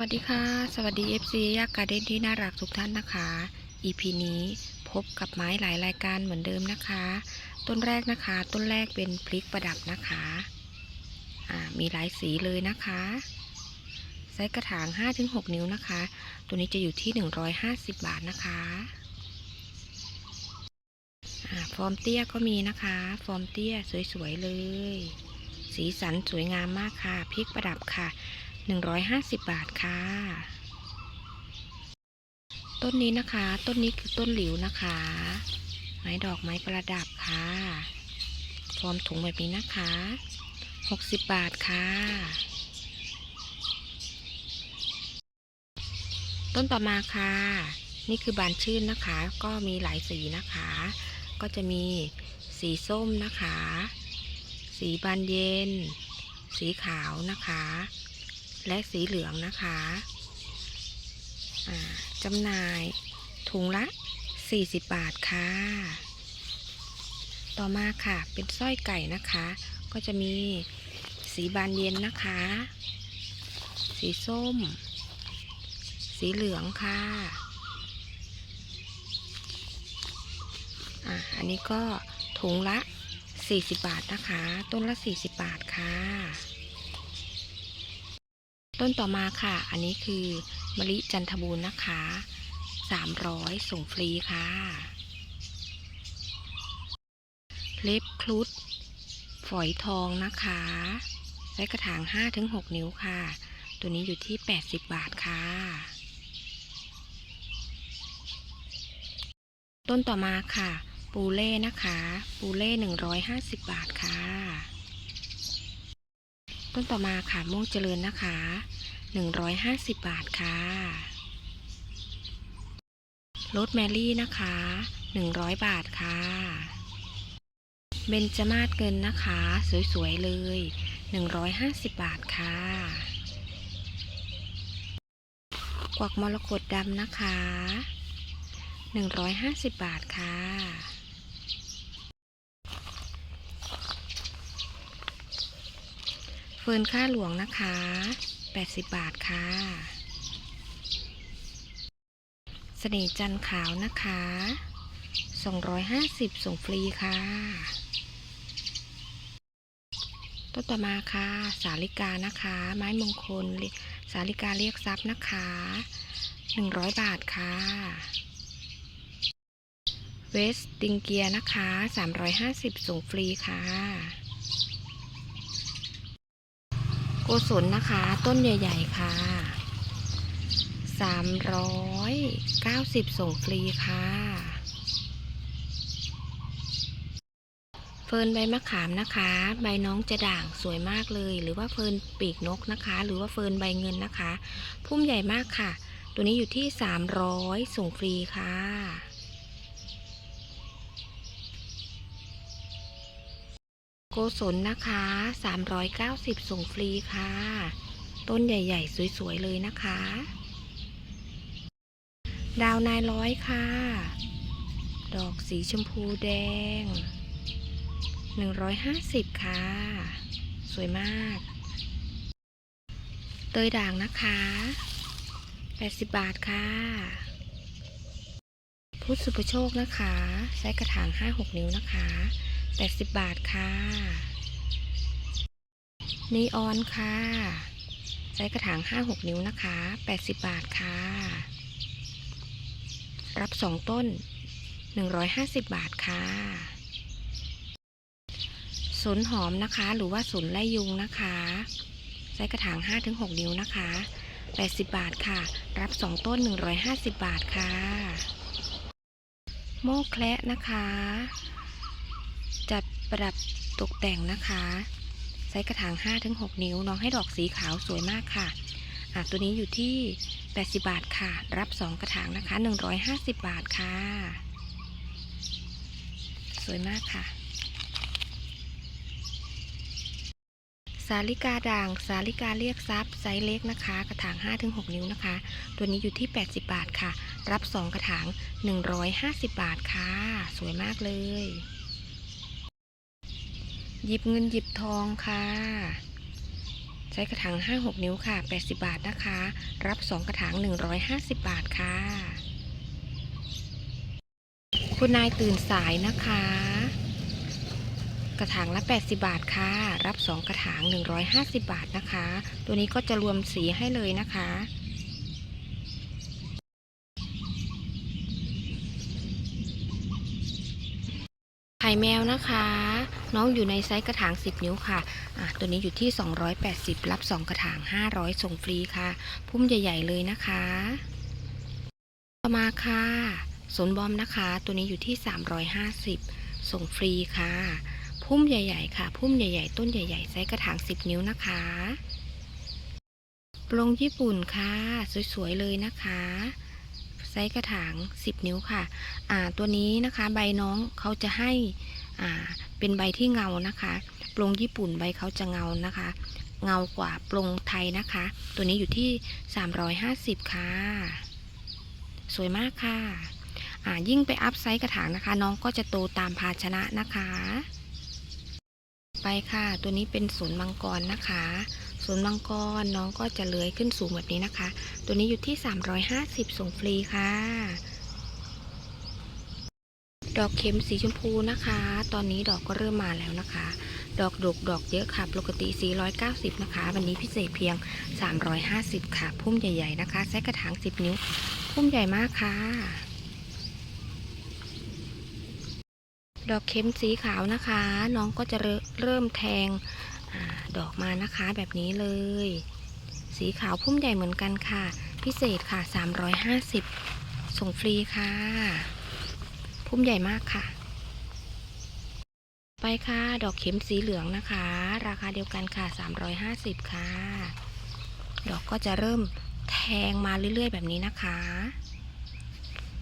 สวัสดีค่ะ สวัสดี FC ยากการเด้นที่น่ารักทุกท่านนะคะ EP นี้พบกับไม้หลายรายการเหมือนเดิมนะคะ ต้นแรกนะคะ ต้นแรกเป็นพลิกประดับนะคะอ่ามีหลายสีเลยนะคะไซส์กระถาง 5-6 นิ้วนะคะ ตัวนี้จะอยู่ที่ 150 บาทนะคะฟอร์มเตี้ยก็มีนะคะ ฟอร์มเตี้ยสวยๆเลย สีสันสวยงามมากค่ะพลิกประดับค่ะ 150 บาทค่ะ ต้นนี้นะคะ ต้นนี้คือต้นหลิวนะคะ ไม้ดอกไม้ประดับค่ะ ฟอร์มถุงแบบนี้นะคะ 60 บาทค่ะ ต้นต่อมาค่ะ นี่คือบานชื่นนะคะ ก็มีหลายสีนะคะ ก็จะมีสีส้มนะคะ สีบานเย็น สีขาวนะคะ และสีเหลืองนะคะจำหน่ายถุงละ 40 บาทค่ะ ต่อมาค่ะ เป็นสร้อยไก่นะคะ ก็จะมีสีบานเย็นนะคะ สีส้ม สีเหลืองค่ะอ่าอันนี้ก็ถุงละ 40 บาทนะคะ ต้นละ 40 บาทค่ะ ต้นต่อมาค่ะ อันนี้คือมะลิจันทบูรณ์นะคะ300 ส่งฟรีค่ะเล็บครุฑฝอยทองนะคะใช้กระถาง 5-6 นิ้วค่ะ ตัวนี้อยู่ที่ 80 บาทค่ะ ต้นต่อมาค่ะ ปูเล่นะคะ ปูเล่ 150 บาทค่ะ ต้นต่อมาค่ะม่วงเจริญนะคะ 150 บาทค่ะรสแมรี่นะคะ 100 บาทค่ะเบนจมาศเงินนะคะ สวยๆเลย 150 บาทค่ะ กวักมรกตดำนะคะ 150 บาทค่ะ ฟิร์นค่าหลวงนะคะ 80 บาทค่ะ เสน่ห์จันขาวนะคะ 250 ส่งฟรีค่ะ ต้นต่อมาค่ะ สาลิกานะคะ ไม้มงคล สาลิกาเรียกทรัพย์นะคะ 100 บาทค่ะ เวสติงเกียนะคะ 350 ส่งฟรีค่ะ โกศลนะคะ ต้นใหญ่ ๆ ค่ะ 390 ส่งฟรีค่ะ เฟิร์นใบมะขามนะคะ ใบน้องจะด่างสวยมากเลย หรือว่าเฟิร์นปีกนกนะคะ หรือว่าเฟิร์นใบเงินนะคะ พุ่มใหญ่มากค่ะ ตัวนี้อยู่ที่ 300 ส่งฟรีค่ะ โก ศลนะคะ 390 ส่งฟรีค่ะ ต้นใหญ่ๆ สวยๆ เลยนะคะ ดาวนายร้อยค่ะ ดอกสีชมพูแดง 150 ค่ะ สวยมาก เตยด่างนะคะ 80 บาทค่ะ พุทธสุปโชคนะคะใช้กระถาง 5-6 นิ้วนะคะ 80 บาทค่ะนีออนค่ะ ใช้กระถาง 5-6 นิ้วนะคะ 80 บาทค่ะ รับ 2 ต้น 150 บาทค่ะสนหอมนะคะ หรือว่าสนไล่ยุงนะคะ ใช้กระถาง 5-6 นิ้วนะคะ 80 บาทค่ะ รับ 2 ต้น 150 บาทค่ะ โมกแคละนะคะ จัดประดับตกแต่งนะคะ ไซส์กระถาง 5-6 นิ้วน้องให้ดอกสีขาวสวยมากค่ะอะตัวนี้อยู่ที่ 80 บาทค่ะ รับ 2 กระถางนะคะ 150 บาทค่ะ สวยมากค่ะ สาลิกาด่าง สาลิกาเรียกทรัพย์ไซส์เล็กนะคะ กระถาง 5-6 นิ้วนะคะ ตัวนี้อยู่ที่ 80 บาทค่ะ รับ 2 กระถาง 150 บาทค่ะ สวยมากเลย หยิบเงินหยิบทองค่ะซส์กระถาง 5-6 นิ้วค่ะ 80 บาทนะคะ รับ 2 กระถาง 150 บาทค่ะ คุณนายตื่นสายนะคะ กระถางละ 80 บาทค่ะ รับ 2 กระถาง 150 บาทนะคะ ตัวนี้ก็จะรวมสีให้เลยนะคะ ข่แมวนะคะ น้องอยู่ในไซส์กระถาง 10 นิ้วค่ะะตัวนี้อยู่ที่ 280 รับ 2 กระถาง 500 ส่งฟรีค่ะ พุ่มใหญ่ ๆ เลยนะคะ ต่อมาค่ะสนบอมนะคะ ตัวนี้อยู่ที่ 350 ส่งฟรีค่ะ พุ่มใหญ่ ๆ ค่ะ พุ่มใหญ่ ๆ ต้นใหญ่ๆไซส์กระถาง 10 นิ้วนะคะปลงญี่ปุ่นค่ะ สวย ๆ เลยนะคะ ส์กระถาง 10 นิ้วค่ะ อ่า ตัวนี้นะคะ ใบน้องเขาจะให้ อ่า เป็นใบที่เงานะคะปลงญี่ปุ่นใบเขาจะเงานะคะ เงากว่าปลงไทยนะคะ ตัวนี้อยู่ที่ 350 ค่ะ สวยมากค่ะ อ่า ยิ่งไปอัพไซส์กระถางนะคะ น้องก็จะโตตามภาชนะนะคะ ไปค่ะ ตัวนี้เป็นสวนมังกรนะคะ สวนมังกรน้องก็จะเลื้อยขึ้นสูงแบบนี้นะคะ ตัวนี้อยู่ที่ 350 ส่งฟรีค่ะ ดอกเข็มสีชมพูนะคะ ตอนนี้ดอกก็เริ่มมาแล้วนะคะ ดอกดกดอกเยอะค่ะ ปกติ 490 นะคะ วันนี้พิเศษเพียง 350 ค่ะ พุ่มใหญ่ๆนะคะไซส์กระถาง 10 นิ้ว พุ่มใหญ่มากค่ะดอกเข็มสีขาวนะคะ น้องก็จะเริ่มแทง ดอกมานะคะแบบนี้เลย สีขาวพุ่มใหญ่เหมือนกันค่ะ พิเศษค่ะ 350 ส่งฟรีค่ะ พุ่มใหญ่มากค่ะ ไปค่ะดอกเข็มสีเหลืองนะคะ ราคาเดียวกันค่ะ 350 ค่ะ ดอกก็จะเริ่มแทงมาเรื่อยๆ แบบนี้นะคะ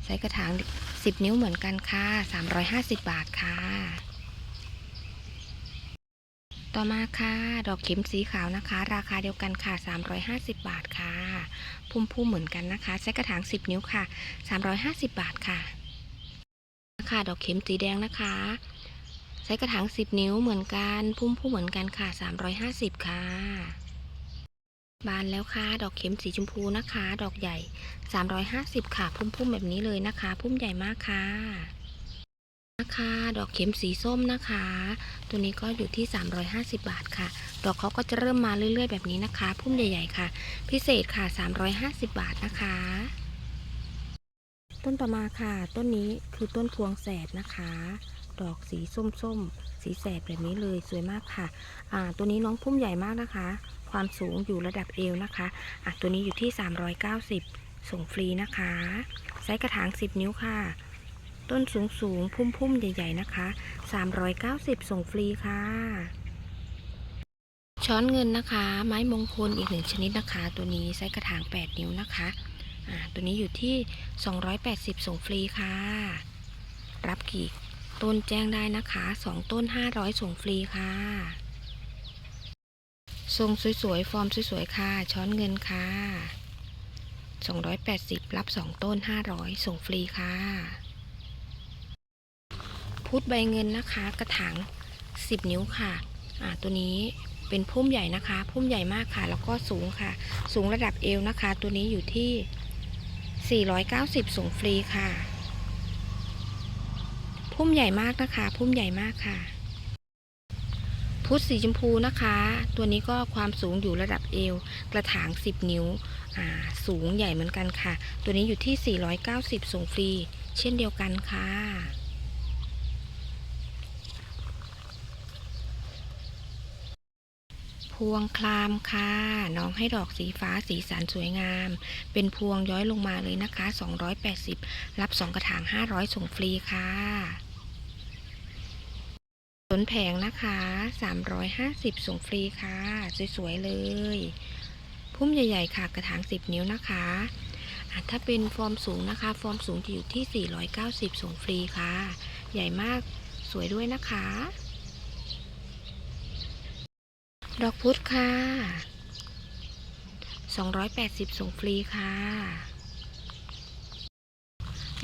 ใส่กระถาง 10 นิ้วเหมือนกันค่ะ 350 บาทค่ะ ต่อมาค่ะ ดอกเข็มสีขาวนะคะ ราคาเดียวกันค่ะ 350 บาทค่ะ พุ่มพุ่มเหมือนกันนะคะ ใช้กระถาง 10 นิ้วค่ะ 350 บาทค่ะค่ะดอกเข็มสีแดงนะคะ ใช้กระถาง 10 นิ้วเหมือนกัน พุ่มพุ่มเหมือนกันค่ะ 350 ค่ะ บานแล้วค่ะ ดอกเข็มสีชมพูนะคะ ดอกใหญ่ 350 ค่ะ พุ่มๆแบบนี้เลยนะคะ พุ่มใหญ่มากค่ะ นะคะดอกเข็มสีส้มนะคะ ตัวนี้ก็อยู่ที่ 350 บาทค่ะ ดอกเขาก็จะเริ่มมาเรื่อยๆ แบบนี้นะคะ พุ่มใหญ่ๆค่ะ พิเศษค่ะ 350 บาทนะคะ ต้นต่อมาค่ะ ต้นนี้คือต้นพวงแสดนะคะ ดอกสีส้มๆ สีแสดแบบนี้เลยสวยมากค่ะอ่าตัวนี้น้องพุ่มใหญ่มากนะคะ ความสูงอยู่ระดับเอวนะคะอะตัวนี้อยู่ที่ 390 ส่งฟรีนะคะไซส์กระถาง 10 นิ้วค่ะ ต้นสูงสูงพุ่มพุ่มๆ ใหญ่ ๆ นะคะ 390 ส่งฟรีค่ะ ช้อนเงินนะคะ ไม้มงคลอีกหนึ่งชนิดนะคะ ตัวนี้ไซส์กระถาง 8 นิ้วนะคะตัวนี้อยู่ที่ 280 ส่งฟรีค่ะ รับกี่ต้นแจ้งได้นะคะ 2 ต้น 500 ส่งฟรีค่ะ ทรงสวยๆ ฟอร์มสวยๆ ค่ะ ช้อนเงินค่ะ 280 รับ 2 ต้น 500 ส่งฟรีค่ะ พุทธใบเงินนะคะ กระถาง 10 นิ้วค่ะอ่าตัวนี้เป็นพุ่มใหญ่นะคะ พุ่มใหญ่มากค่ะ แล้วก็สูงค่ะ สูงระดับเอวนะคะ ตัวนี้อยู่ที่ 490 ส่งฟรีค่ะ พุ่มใหญ่มากนะคะ พุ่มใหญ่มากค่ะ พุทธสีชมพูนะคะ ตัวนี้ก็ความสูงอยู่ระดับเอว กระถาง 10 นิ้ว สูงใหญ่เหมือนกันค่ะ ตัวนี้อยู่ที่ 490 ส่งฟรี เช่นเดียวกันค่ะ พวงคลามค่ะ น้องให้ดอกสีฟ้าสีสันสวยงาม เป็นพวงย้อยลงมาเลยนะคะ 280 รับ 2 กระถาง 500 ส่งฟรีค่ะสนแผงนะคะ 350 ส่งฟรีค่ะ สวยๆเลย พุ่มใหญ่ๆค่ะ กระถาง 10 นิ้วนะคะถ้าเป็นฟอร์มสูงนะคะ ฟอร์มสูงจะอยู่ที่ 490 ส่งฟรีค่ะ ใหญ่มากสวยด้วยนะคะ ดอกพุธค่ะ280 ส่งฟรีค่ะ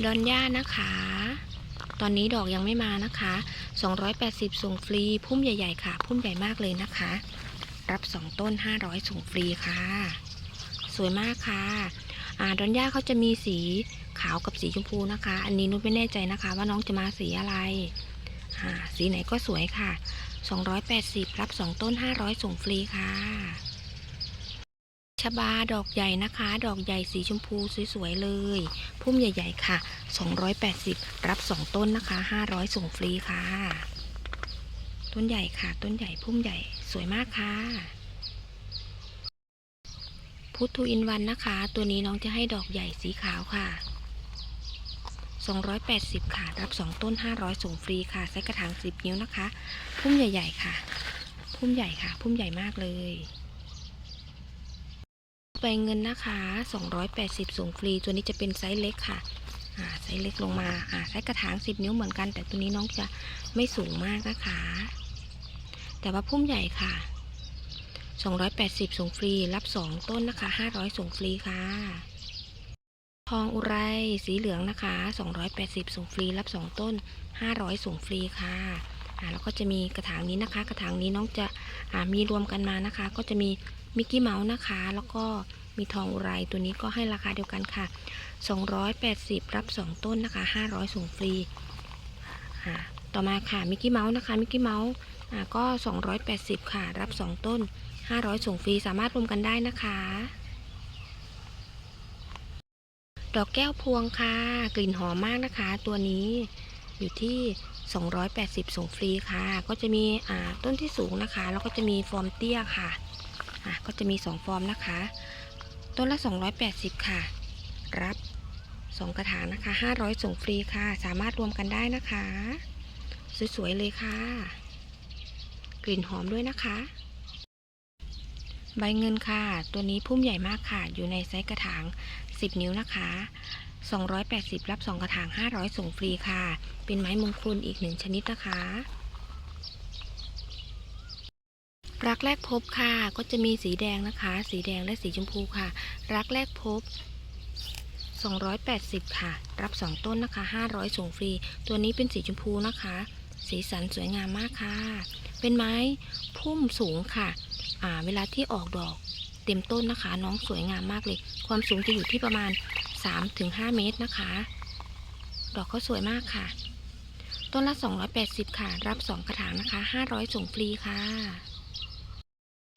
ดอนย่านะคะ ตอนนี้ดอกยังไม่มานะคะ 280 ส่งฟรี พุ่มใหญ่ๆค่ะ พุ่มใหญ่มากเลยนะคะ รับ 2 ต้น 500 ส่งฟรีค่ะ สวยมากค่ะอาดอนย่าเขาจะมีสีขาวกับสีชมพูนะคะ อันนี้นุชไม่แน่ใจนะคะ ว่าน้องจะมาสีอะไร สีไหนก็สวยค่ะ 280 รับ 2 ต้น 500 ส่งฟรีค่ะ ชบาดอกใหญ่นะคะ ดอกใหญ่สีชมพูสวยๆเลย พุ่มใหญ่ๆค่ะ 280 รับ 2 ต้นนะคะ 500 ส่งฟรีค่ะ ต้นใหญ่ค่ะ ต้นใหญ่พุ่มใหญ่สวยมากค่ะพุทธอินวันนะคะ ตัวนี้น้องจะให้ดอกใหญ่สีขาวค่ะ 280 ค่ะ รับ 2 ต้น 500 ส่งฟรีค่ะใส่กระถาง 10 นิ้วนะคะ พุ่มใหญ่ ๆ ค่ะ พุ่มใหญ่ค่ะ พุ่มใหญ่มากเลยใบเงินนะคะ 280 ส่งฟรี ตัวนี้จะเป็นไซส์เล็กค่ะไซส์เล็กลงมาอ่าไซส์กระถาง 10 นิ้วเหมือนกัน แต่ตัวนี้น้องจะไม่สูงมากนะคะ แต่ว่าพุ่มใหญ่ค่ะ 280 ส่งฟรี รับ 2 ต้นนะคะ 500 ส่งฟรีค่ะ ทองอุไรสีเหลืองนะคะ 280 ส่งฟรีรับ 2 ต้น 500 ส่งฟรีค่ะอ่าแล้วก็จะมีกระถางนี้นะคะ กระถางนี้น้องจะอ่ามีรวมกันมานะคะ ก็จะมีมิกกี้เมาส์นะคะ แล้วก็มีทองอุไรตัวนี้ก็ให้ราคาเดียวกันค่ะ 280 รับ 2 ต้นนะคะ 500 ส่งฟรีอ่าต่อมาค่ะมิกกี้เมาส์นะคะมิกกี้เมาส์อ่าก็ 280 ค่ะ รับ 2 ต้น 500 ส่งฟรีสามารถรวมกันได้นะคะ ดอกแก้วพวงค่ะ กลิ่นหอมมากนะคะ ตัวนี้อยู่ที่ 280 ส่งฟรีค่ะ ก็จะมีอ่าต้นที่สูงนะคะ แล้วก็จะมีฟอร์มเตี้ยค่ะอะ ก็จะมี 2 ฟอร์มนะคะ ต้นละ 280 ค่ะ รับ2กระถางนะคะ 500 ส่งฟรีค่ะ สามารถรวมกันได้นะคะ สวยๆเลยค่ะ กลิ่นหอมด้วยนะคะ ใบเงินค่ะ ตัวนี้พุ่มใหญ่มากค่ะ อยู่ในไซส์กระถาง 10 นิ้วนะคะ 280 รับ 2 กระถาง 500 ส่งฟรีค่ะ เป็นไม้มงคลอีกหนึ่งชนิดนะคะ รักแรกพบค่ะ ก็จะมีสีแดงนะคะ สีแดงและสีชมพูค่ะ รักแรกพบ280 ค่ะ รับ 2 ต้นนะคะ 500 ส่งฟรี ตัวนี้เป็นสีชมพูนะคะ สีสันสวยงามมากค่ะ เป็นไม้พุ่มสูงค่ะอ่าเวลาที่ออกดอก เต็มต้นนะคะ น้องสวยงามมากเลย ความสูงจะอยู่ที่ประมาณ 3-5 เมตรนะคะ ดอกเขาสวยมากค่ะ ต้นละ 280 ค่ะ รับ 2 กระถางนะคะ 500 ส่งฟรีค่ะ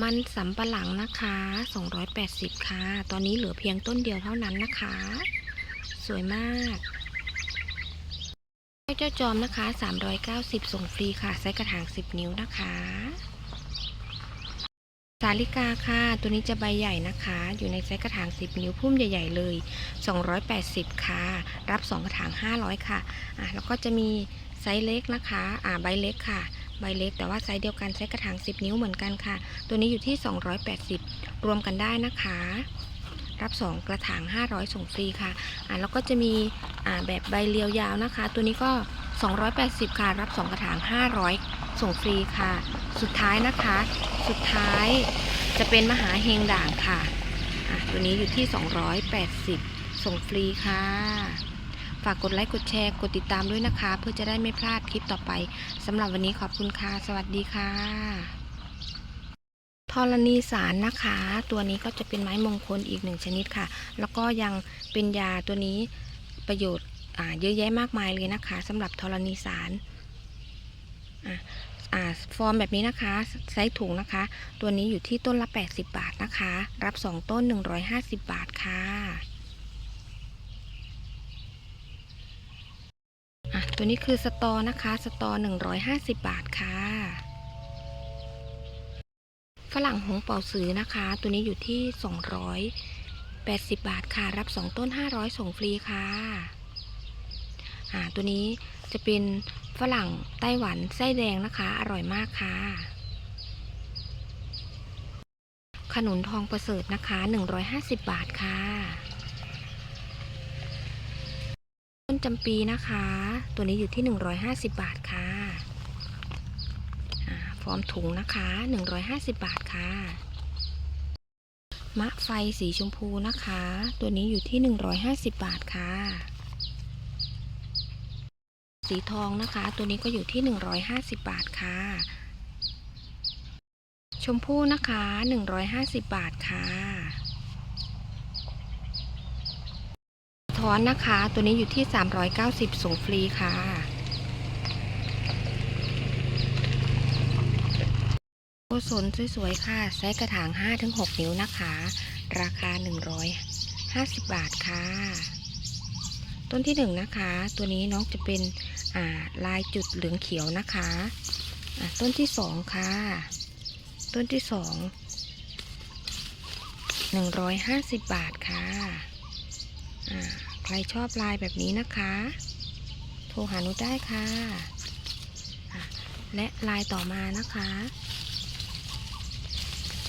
มันสำปะหลังนะคะ 280 ค่ะ ตอนนี้เหลือเพียงต้นเดียวเท่านั้นนะคะ สวยมากเจ้าจอมนะคะ 390 ส่งฟรีค่ะไซส์กระถาง 10 นิ้วนะคะ สาลิกาค่ะ ตัวนี้จะใบใหญ่นะคะ อยู่ในไซส์กระถาง 10 นิ้วพุ่มใหญ่ ๆ เลย 280 ค่ะ รับ 2 กระถาง 500 ค่ะ อะ แล้วก็จะมีไซส์เล็กนะคะ อ่า ใบเล็กค่ะ ใบเล็ก แต่ว่าไซส์เดียวกันไซส์กระถาง 10 นิ้วเหมือนกันค่ะ ตัวนี้อยู่ที่ 280 รวมกันได้นะคะ รับ 2 กระถาง 500 ส่งฟรีค่ะ อ่าแล้วก็จะมี อ่า แบบใบเรียวยาวนะคะ ตัวนี้ก็ 280 ค่ะ รับ 2 กระถาง 500 ส่งฟรีค่ะ สุดท้ายนะคะ สุดท้ายจะเป็นมหาเฮงด่างค่ะะตัวนี้อยู่ที่ 280 ส่งฟรีค่ะ ฝากกดไลค์ กดแชร์ กดติดตามด้วยนะคะ เพื่อจะได้ไม่พลาดคลิปต่อไปสำหรับวันนี้ขอบคุณค่ะ สวัสดีค่ะธรณีสารนะคะ ตัวนี้ก็จะเป็นไม้มงคลอีกหนึ่งชนิดค่ะ แล้วก็ยังเป็นยาตัวนี้ประโยชน์เยอะแยะมากมายเลยนะคะสำหรับธรณีสารอะ ฟอร์มแบบนี้นะคะไซส์ถุงนะคะ ตัวนี้อยู่ที่ต้นละ 80 บาทนะคะ รับ 2 ต้น 150 บาทค่ะตัวนี้คือสตอนะคะ สตอ 150 บาทค่ะ ฝรั่งหงเป่าซื้อนะคะ ตัวนี้อยู่ที่ 280 บาทค่ะ รับ 2 ต้น 500 ส่งฟรีค่ะ อ่าตัวนี้จะเป็นฝรั่งไต้หวันไส้แดงนะคะ อร่อยมากค่ะ ขนุนทองประเสริฐนะคะ 150 บาทค่ะ ต้นจำปีนะคะ ตัวนี้อยู่ที่ 150 บาทค่ะฟอร์มถุงนะคะ 150 บาทค่ะมะไฟสีชมพูนะคะ ตัวนี้อยู่ที่ 150 บาทค่ะ สีทองนะคะ ตัวนี้ก็อยู่ที่ 150 บาทค่ะ ชมพู่นะคะ 150 บาทค่ะถอนนะคะ ตัวนี้อยู่ที่ 390 ส่งฟรีค่ะ โกศลสวยๆค่ะไซส์กระถาง 5-6 นิ้วนะคะ ราคา 150 บาทค่ะ ต้นที่ 1 นะคะ ตัวนี้น้องจะเป็น ลายจุดเหลืองเขียวนะคะต้นที่2ค่ะ ต้นที่2 150บบาทค่ะใครชอบลายแบบนี้นะคะ โทรหาหนุได้ค่ะอะ และลายต่อมานะคะ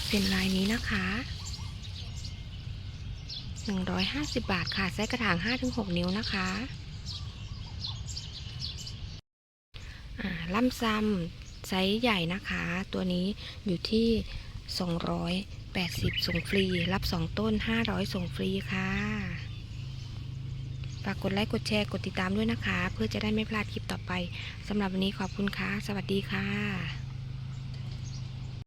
เป็นลายนี้นะคะ150 บาทค่ะไซส์กระถาง 5-6 นิ้วนะคะ อ่า ล่ำซ้ำไซส์ใหญ่นะคะ ตัวนี้อยู่ที่ 280 ส่งฟรี รับ 2 ต้น 500 ส่งฟรีค่ะ ฝากกดไลค์ กดแชร์ กดติดตามด้วยนะคะ เพื่อจะได้ไม่พลาดคลิปต่อไปสำหรับวันนี้ขอบคุณค่ะ สวัสดีค่ะ